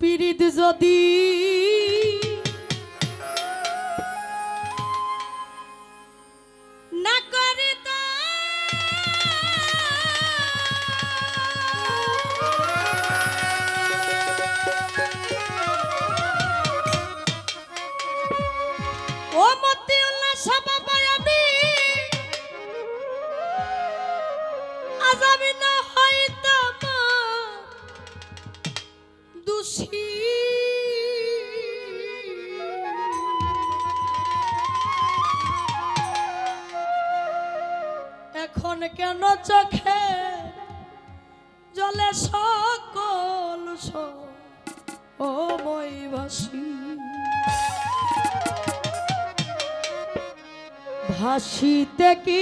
পিরিত যদি আমি না দোষী। এখন কেন চোখে জলে সকল ও মই ভাসি ভাসিতে কি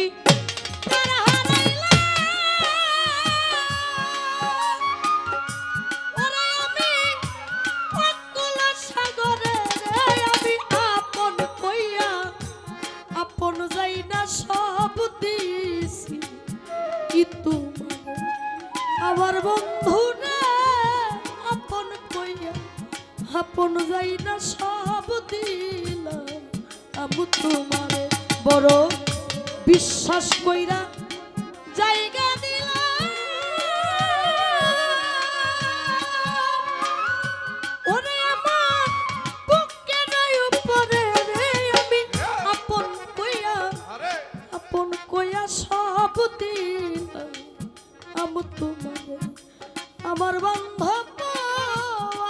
বিশ্বাস কইরা জায়গা দিলাম। ওরে আমার বুকে নাই উপরে রে আমি আপন কইয়া আপন কইয়া সব দিলাম। আমি তোমারে আমার বান্ধব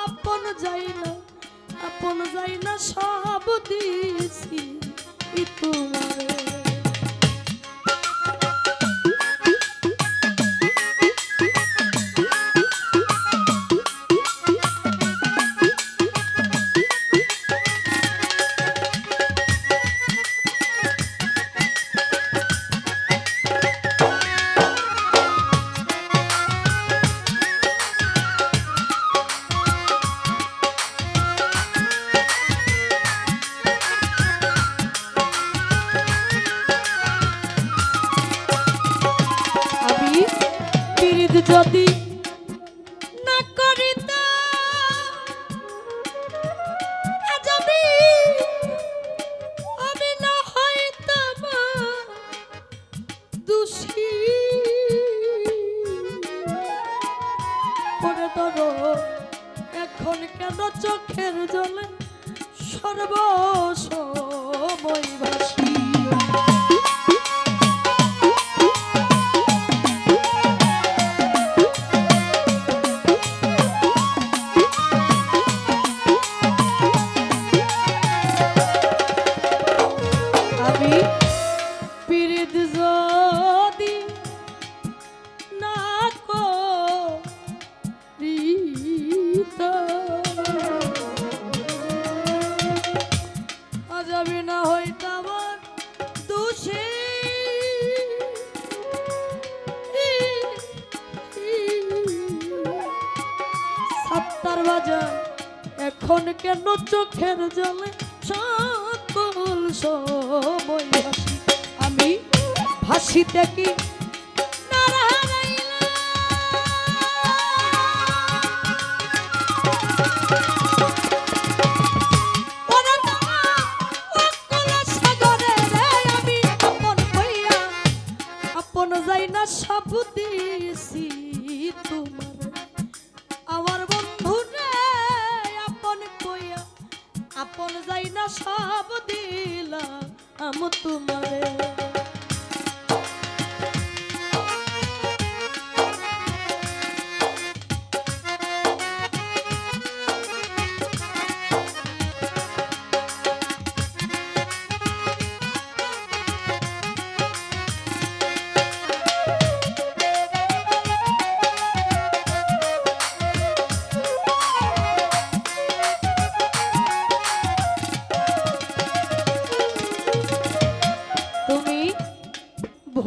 আপন যাই না আপন যাই না সব দিছি। তোমারে। যদি আমি না হইতাম দোষী। সাতটার বাজার, এখন কেন চোখের জলে সকল সময় আমি ভাসিতে কি তোমার আমার বন্ধু রে আপন কইয়া আপন যাই না সব দিলা আম তোমারে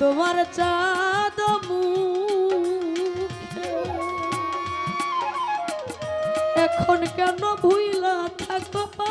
তোমার চাঁদ এখন কেন ভুইলা থাকবা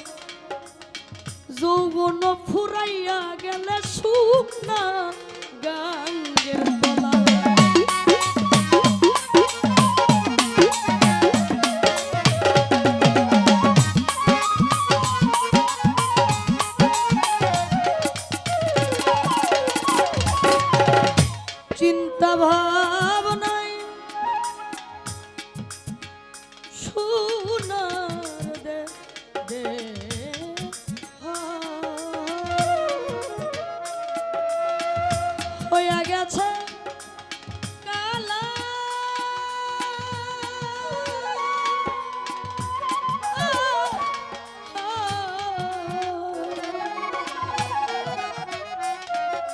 যৌবন ফুরাইয়া গেলে সুখ না গা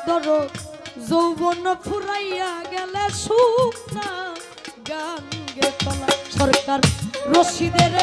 ধরো যৌবন ফুরাইয়া গেলে সুখ না গান গে সরকার রশিদের